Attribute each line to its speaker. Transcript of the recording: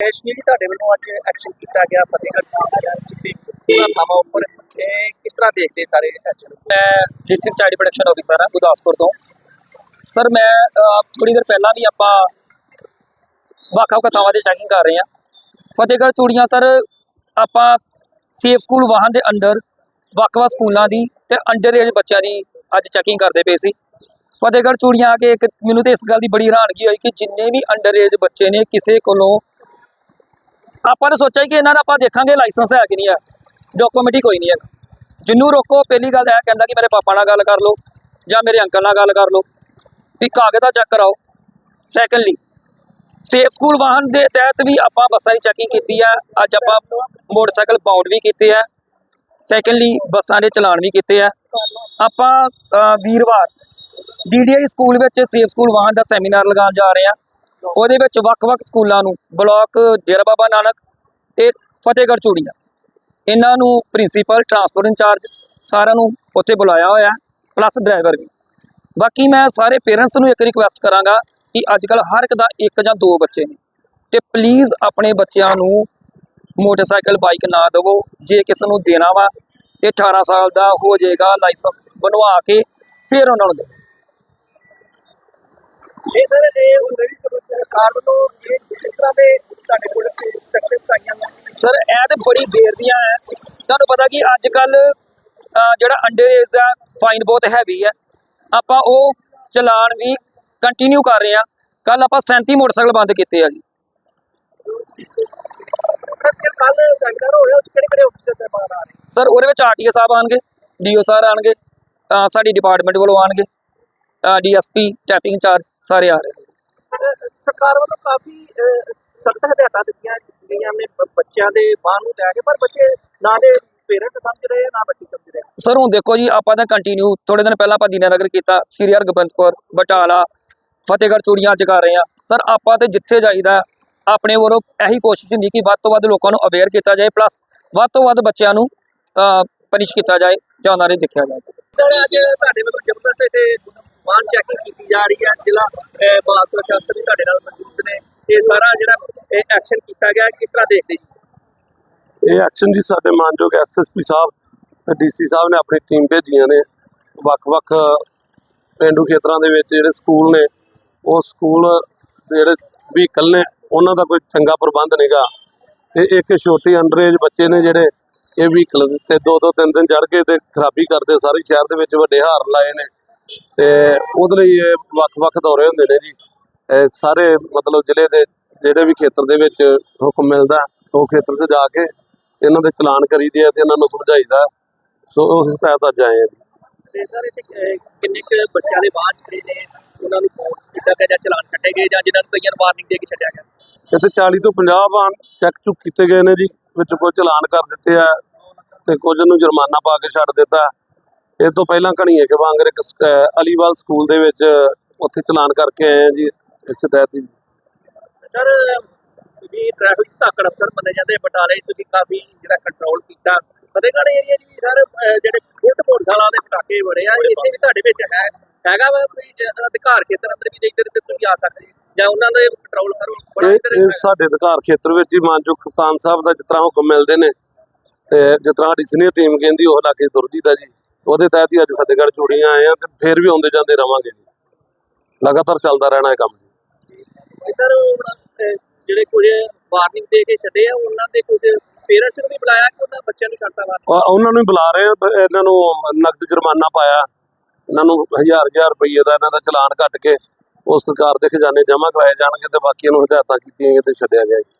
Speaker 1: ਐਸ਼ਨੀ ਜੀ ਤੁਹਾਡੇ ਵੱਲੋਂ ਅੱਜ ਐਕਸ਼ਨ ਕੀਤਾ ਗਿਆ, ਫਤਿਹਗੜ੍ਹ ਸਾਹਿਬ ਦੇ ਪੂਰਾ ਥਾਵਾਂ ਉੱਪਰ। ਇਹ ਕਿਸ ਤਰ੍ਹਾਂ ਦੇਖਦੇ ਸਾਰੇ ਐਕਸ਼ਨ
Speaker 2: ਮੈਂ ਡਿਸਟ੍ਰਿਕਟ ਚਾਈਲਡ ਪ੍ਰੋਟੈਕਸ਼ਨ ਆਫਿਸਰ ਹਾਂ, ਗੁਰਦਾਸਪੁਰ ਤੋਂ। ਸਰ ਮੈਂ ਥੋੜੀ ਦੇਰ ਪਹਿਲਾਂ ਵੀ ਆਪਾਂ ਵੱਖ-ਵੱਖ ਥਾਵਾਂ ਤੇ ਚੈਕਿੰਗ ਕਰ ਰਹੇ ਹਾਂ। ਫਤਿਹਗੜ੍ਹ ਚੂੜੀਆਂ ਸਰ ਆਪਾਂ ਸੇਫ ਸਕੂਲ ਵਾਹਨ ਦੇ ਅੰਡਰ ਵੱਖ-ਵੱਖ ਸਕੂਲਾਂ ਦੀ ਤੇ ਅੰਡਰ ਏਜ ਬੱਚਿਆਂ ਦੀ ਅੱਜ ਚੈਕਿੰਗ ਕਰਦੇ ਪਏ ਸੀ। ਫਤਿਹਗੜ੍ਹ ਚੂੜੀਆਂ ਆ ਕੇ ਇੱਕ, ਮੈਨੂੰ ਤੇ ਇਸ ਗੱਲ ਦੀ ਬੜੀ ਹੈਰਾਨਗੀ ਹੋਈ ਕਿ ਜਿੰਨੇ ਵੀ ਅੰਡਰ ਏਜ ਬੱਚੇ ਨੇ, ਕਿਸੇ ਕੋਲੋਂ ਆਪਾਂ ਨੇ ਸੋਚਿਆ ਕਿ ਇਹਨਾਂ ਦਾ ਆਪਾਂ ਦੇਖਾਂਗੇ ਲਾਇਸੈਂਸ ਹੈ ਕਿ ਨਹੀਂ ਹੈ। ਡਾਕੂਮੈਂਟ ਕੋਈ ਨਹੀਂ ਹੈ। ਜਿੰਨੂੰ ਰੋਕੋ ਪਹਿਲੀ ਗੱਲ ਇਹ ਕਹਿੰਦਾ ਕਿ ਮੇਰੇ ਪਾਪਾ ਨਾਲ ਗੱਲ ਕਰ ਲਓ ਜਾਂ ਮੇਰੇ ਅੰਕਲ ਨਾਲ ਗੱਲ ਕਰ ਲਓ। ਵੀ ਕਾਗਜ਼ ਦਾ ਚੈੱਕ ਕਰਾਓ। ਸੈਕੰਡਲੀ ਸੇਫ ਸਕੂਲ ਵਾਹਨ ਦੇ ਤਹਿਤ ਵੀ ਆਪਾਂ ਬੱਸਾਂ ਦੀ ਚੈਕਿੰਗ ਕੀਤੀ ਹੈ। ਅੱਜ ਆਪਾਂ ਮੋਟਰਸਾਈਕਲ ਬਾਉਂਡ ਵੀ ਕੀਤੇ ਆ ਸੈਕੰਡਲੀ ਬੱਸਾਂ ਦੇ ਚਲਾਨ ਵੀ ਕੀਤੇ ਆ ਆਪਾਂ ਅ, ਵੀਰਵਾਰ ਡੀਡੀਆਈ ਸਕੂਲ ਵਿੱਚ ਸੇਫ ਸਕੂਲ ਵਾਹਨ ਦਾ ਸੈਮੀਨਾਰ ਲਗਾਉਣ ਜਾ ਰਹੇ ਆ ਉਹਦੇ ਵਿੱਚ ਵੱਖ-ਵੱਖ ਸਕੂਲਾਂ ਨੂੰ ਬਲਾਕ ਡੇਰਾ ਬਾਬਾ ਨਾਨਕ ਤੇ ਫਤਿਹਗੜ੍ਹ ਚੂੜੀਆਂ। ਇਹਨਾਂ ਨੂੰ ਪ੍ਰਿੰਸੀਪਲ ਟਰਾਂਸਪੋਰਟ ਇੰਚਾਰਜ ਸਾਰਿਆਂ ਨੂੰ ਉੱਥੇ ਬੁਲਾਇਆ ਹੋਇਆ ਪਲੱਸ ਡਰਾਈਵਰ ਵੀ। ਬਾਕੀ ਮੈਂ ਸਾਰੇ ਪੇਰੈਂਟਸ ਨੂੰ ਇੱਕ ਰਿਕੁਐਸਟ ਕਰਾਂਗਾ ਕਿ ਅੱਜ ਕੱਲ ਹਰ ਇੱਕ ਦਾ ਇੱਕ ਜਾਂ ਦੋ ਬੱਚੇ ਨੇ। ਤੇ ਪਲੀਜ਼ ਆਪਣੇ ਬੱਚਿਆਂ ਨੂੰ ਮੋਟਰਸਾਈਕਲ ਬਾਈਕ ਨਾ ਦਿਵੋ। ਜੇ ਕਿਸੇ ਨੂੰ ਦੇਣਾ ਵਾ ਤੇ 18 ਸਾਲ ਦਾ ਹੋ ਜਾਏਗਾ ਲਾਇਸੈਂਸ ਬਣਵਾ ਕੇ ਫਿਰ ਉਹਨਾਂ ਨੂੰ ਦਿਓ
Speaker 1: ਇਹ ਸਰ ਇਹ ਹੁੰਦੇ ਵੀ ਚਲੋ ਸਰਕਾਰ ਵੱਲੋਂ ਇਹ ਕਿਸ ਤਰ੍ਹਾਂ ਦੇ ਤੁਹਾਡੇ ਕੋਲ ਇਨਸਟਰਕਸ਼ਨਸ ਆਈਆਂ ਨੇ।
Speaker 2: ਸਰ ਇਹ ਤੇ ਬੜੀ ਦੇਰ ਦੀਆਂ ਹੈ। ਤੁਹਾਨੂੰ ਪਤਾ ਕਿ ਅੱਜ ਕੱਲ ਜਿਹੜਾ ਅੰਡਰ ਏਜ ਦਾ ਫਾਈਨ ਬਹੁਤ ਹੈਵੀ ਹੈ। ਆਪਾਂ ਉਹ ਚਲਾਨ ਵੀ ਕੰਟੀਨਿਊ ਕਰ ਰਹੇ ਹਾਂ। ਕੱਲ ਆਪਾਂ 37 ਮੋਟਰਸਾਈਕਲ ਬੰਦ ਕੀਤੇ ਆ ਜੀ।
Speaker 1: ਸਰ ਫਿਰ ਕੱਲ ਸੈਮੀਨਾਰ ਹੋ ਰਿਹਾ ਉਸ ਕਿਹੜੇ ਕਿਹੜੇ ਅਫਸਰ ਦੇ ਬਾਹਰ ਆ ਰਹੇ?
Speaker 2: ਸਰ ਉਹਦੇ ਵਿੱਚ ਆਰਟੀਏ ਸਾਹਿਬ ਆਣਗੇ ਡੀਓ ਸਾਹਿਬ ਆਣਗੇ ਸਾਡੀ ਡਿਪਾਰਟਮੈਂਟ ਵੱਲੋਂ ਆਣਗੇ ਡੀਐਸਪੀ ਟੈਪਿੰਗ ਇੰਚਾਰਜ ਸਾਰੇ ਆ ਰਹੇ ਨੇ।
Speaker 1: ਸਰਕਾਰ ਵੱਲੋਂ ਕਾਫੀ ਸਖਤ ਹਦਾਇਤਾਂ ਦਿੱਤੀਆਂ ਗਈਆਂ ਨੇ ਬੱਚਿਆਂ ਦੇ ਬਾਹਰ ਨੂੰ ਲੈ ਕੇ ਪਰ ਬੱਚੇ ਨਾ ਦੇ ਪੇਰੈਂਟਸ ਸਮਝ ਰਹੇ ਆ, ਨਾ ਬੱਚੇ ਸਮਝ ਰਹੇ ਆ।
Speaker 2: ਸਰ ਹੁਣ ਦੇਖੋ ਜੀ ਆਪਾਂ ਤਾਂ ਕੰਟੀਨਿਊ ਥੋੜੇ ਦਿਨ ਪਹਿਲਾਂ ਆਪਾਂ ਦੀਨਾਨਗਰ ਕੀਤਾ ਸ਼੍ਰੀ ਹਰਗੋਬਿੰਦ ਕੌਰ ਬਟਾਲਾ ਫਤਿਹਗੜ੍ਹ ਚੂੜੀਆਂ ਚ ਕਰ ਰਹੇ ਆ ਸਰ ਆਪਾਂ ਤੇ ਜਿੱਥੇ ਜਾਈਦਾ ਆਪਣੇ ਵੱਲੋਂ ਇਹੀ ਕੋਸ਼ਿਸ਼ ਹੁੰਦੀ ਕਿ ਵੱਧ ਤੋਂ ਵੱਧ ਲੋਕਾਂ ਨੂੰ ਅਵੇਅਰ ਕੀਤਾ ਜਾਏ ਪਲੱਸ ਵੱਧ ਤੋਂ ਵੱਧ ਬੱਚਿਆਂ ਨੂੰ ਪਨਿਸ਼ ਕੀਤਾ ਜਾਏ ਜਾਂ ਉਹਨਾਂ ਦੇ ਦੇਖਿਆ ਜਾਏ
Speaker 1: ਸਰ ਅੱਜ ਤੁਹਾਡੇ ਵੱਲੋਂ ਜ਼ਬਰਦਸਤ ਤੇ ਵਾਹਨ ਚੈਕਿੰਗ ਕੀਤੀ ਜਾ ਰਹੀ ਹੈ। ਜ਼ਿਲ੍ਹਾ ਬਾਲ ਪ੍ਰਸ਼ਾਸਨ ਵੀ ਤੁਹਾਡੇ ਨਾਲ ਮੌਜੂਦ ਨੇ। ਇਹ ਸਾਰਾ ਜਿਹੜਾ ਐਕਸ਼ਨ ਕੀਤਾ ਗਿਆ ਕਿਸ ਤਰ੍ਹਾਂ ਦੇਖਦੇ ਜੀ?
Speaker 3: ਇਹ ਐਕਸ਼ਨ ਜੀ ਸਾਡੇ ਮਾਨਯੋਗ ਐਸਐਸਪੀ ਸਾਹਿਬ ਤੇ ਡੀਸੀ ਸਾਹਿਬ ਨੇ ਆਪਣੀ ਟੀਮ ਭੇਜੀਆਂ ਨੇ। ਵੱਖ-ਵੱਖ ਪਿੰਡੂ ਖੇਤਰਾਂ ਦੇ ਵਿੱਚ ਜਿਹੜੇ ਸਕੂਲ ਨੇ, ਉਹ ਸਕੂਲ ਜਿਹੜੇ ਵਹੀਕਲ ਨੇ, ਉਹਨਾਂ ਦਾ ਕੋਈ ਚੰਗਾ ਪ੍ਰਬੰਧ ਨਹੀਂਗਾ ਤੇ ਇੱਕ ਛੋਟੀ ਅੰਡਰਏਜ ਬੱਚੇ ਨੇ ਜਿਹੜੇ, ਇਹ ਵਹੀਕਲ ਤੇ ਦੋ ਦੋ ਤਿੰਨ ਦਿਨ ਚੜ ਕੇ ਤੇ ਖਰਾਬੀ ਕਰਦੇ, ਸਾਰੇ ਸ਼ਹਿਰ ਦੇ ਵਿੱਚ ਵੱਡੇ ਹਾਰ ਲਾਏ ਨੇ। ਤੇ ਉਹਦੇ ਲਈ ਇਹ ਵੱਖ-ਵੱਖ ਦੌਰੇ ਹੁੰਦੇ ਨੇ ਜੀ। ਇਹ ਸਾਰੇ ਮਤਲਬ ਜ਼ਿਲ੍ਹੇ ਦੇ ਜਿਹੜੇ ਵੀ ਖੇਤਰ ਦੇ ਵਿੱਚ ਹੁਕਮ ਮਿਲਦਾ ਉਹ ਖੇਤਰ 'ਚ ਜਾ ਕੇ ਇਹਨਾਂ ਦੇ ਚਲਾਨ ਕਰੀਦੇ ਆ ਤੇ ਇਹਨਾਂ ਨੂੰ ਸਮਝਾਈਦਾ ਸੋ ਉਸ ਤਹਿਤ ਅੱਜ ਆਏ ਆ ਜੀ।
Speaker 1: ਤੇ ਸਰ ਇੱਥੇ ਅਹ, ਕਿੰਨੇ ਕੁ ਬੱਚਿਆਂ ਦੇ ਬਾਹਰ ਜਿਹੜੇ ਨੇ? ਉਹਨਾਂ ਨੂੰ ਫੋਨ ਕੀਤਾ ਗਿਆ ਜਾਂ ਚਲਾਨ ਕੱਟੇ ਗਏ ਜਾਂ ਜਿਨ੍ਹਾਂ ਨੂੰ ਕਈਆਂ ਨੂੰ ਵਾਰਨਿੰਗ ਦੇ ਕੇ ਛੱਡਿਆ ਗਿਆ?
Speaker 3: ਇੱਥੇ 40 ਤੋਂ 50 ਵਾਹਨ ਚੈੱਕ ਚੁੱਕ ਕੀਤੇ ਗਏ ਨੇ ਜੀ ਵਿੱਚ ਕੁਝ ਚਲਾਨ ਕਰ ਦਿੱਤੇ ਆ ਤੇ ਕੁਝ ਨੂੰ ਜੁਰਮਾਨਾ ਪਾ ਕੇ ਛੱਡ ਦਿੱਤਾ। ਇਹ ਤੋਂ ਪਹਿਲਾਂ ਘਣੀਏ ਕੇ ਵਾਂਗਰ ਇੱਕ ਅਲੀਵਾਲ ਸਕੂਲ ਦੇ ਵਿੱਚ ਉੱਥੇ ਚਲਾਨ ਕਰਕੇ ਆਏ ਆ ਜੀ ਇਸੇ ਤਹਿਤ ਹੀ।
Speaker 1: ਸਰ ਵੀ ਟ੍ਰੈਫਿਕ ਧਾਕੜ ਅਫਸਰ ਮੰਨੇ ਜਾਂਦੇ ਬਟਾਲੇ ਤੁਸੀਂ ਕਾਫੀ ਜਿਹੜਾ ਕੰਟਰੋਲ ਕੀਤਾ। ਫਤਿਹਗੜ੍ਹ ਏਰੀਆ 'ਚ ਵੀ ਸਰ ਜਿਹੜੇ ਫੁੱਟ ਮੋਟਰਸਾਈਕਲਾਂ ਦੇ ਪਟਾਕੇ ਬੜੇ ਆ ਇੱਥੇ ਵੀ ਤੁਹਾਡੇ ਵਿੱਚ ਹੈ। ਹੈਗਾ ਵਾ ਕੋਈ ਜ- ਅਧਿਕਾਰ ਖੇਤਰ ਅੰਦਰ ਵੀ ਇੱਧਰ ਤੇ ਤੁਸੀਂ ਆ ਸਕਦੇ ਜਾਂ ਉਹਨਾਂ ਦੇ ਕੰਟਰੋਲ ਕਰੋ ਬੜਾ
Speaker 3: ਸਾਡੇ ਅਧਿਕਾਰ ਖੇਤਰ ਵਿੱਚ ਹੀ ਮਾਨਯੋਗ ਕਪਤਾਨ ਸਾਹਿਬ ਦਾ ਤਰ੍ਹਾਂ ਹੁਕਮ ਮਿਲਦੇ ਨੇ ਤੇ ਤਰ੍ਹਾਂ ਸਾਡੀ ਸੀਨੀਅਰ ਟੀਮ ਕਹਿੰਦੀ ਉਹ ਲਾਗੇ ਦੁਰਜੀ ਦਾ ਜੀ। ਉਹਦੇ ਤਹਿਤ ਹੀ ਅੱਜ ਫਤਿਹਗੜ੍ਹ ਚੂੜੀਆਂ ਆਏ ਆ ਤੇ ਫਿਰ ਵੀ ਆਉਂਦੇ ਜਾਂਦੇ ਰਵਾਂਗੇ ਜੀ। ਲਗਾਤਾਰ ਚੱਲਦਾ ਰਹਿਣਾ ਇਹ ਕੰਮ ਜੀ।
Speaker 1: ਸਰ ਹੁਣ ਅਹ, ਜਿਹੜੇ ਕੁਝ ਵਾਰਨਿੰਗ ਦੇ ਕੇ ਛੱਡੇ ਆ ਉਹਨਾਂ ਦੇ ਕੁਝ ਪੇਰੈਂਟਸ ਨੂੰ ਵੀ ਬੁਲਾਇਆ ਕਿ ਉਹਨਾਂ ਬੱਚਿਆਂ ਨੂੰ ਛੱਡਤਾ ਵਾ?
Speaker 3: ਉਹ- ਉਹਨਾਂ ਨੂੰ ਹੀ ਬੁਲਾ ਰਹੇ ਆ ਇਹਨਾਂ ਨੂੰ ਨਕਦ ਜੁਰਮਾਨਾ ਪਾਇਆ। ਇਹਨਾਂ ਨੂੰ ਹਜ਼ਾਰ ਹਜ਼ਾਰ ਰੁਪਏ ਦਾ ਇਹਨਾਂ ਦਾ ਚਲਾਨ ਕੱਟ ਕੇ ਉਹ ਸਰਕਾਰ ਦੇ ਖਜ਼ਾਨੇ ਜਮ੍ਹਾਂ ਕਰਾਏ ਜਾਣਗੇ ਤੇ ਬਾਕੀਆਂ ਨੂੰ ਹਦਾਇਤਾਂ ਕੀਤੀਆਂ ਗਈਆਂ ਤੇ ਛੱਡਿਆ ਗਿਆ ਜੀ।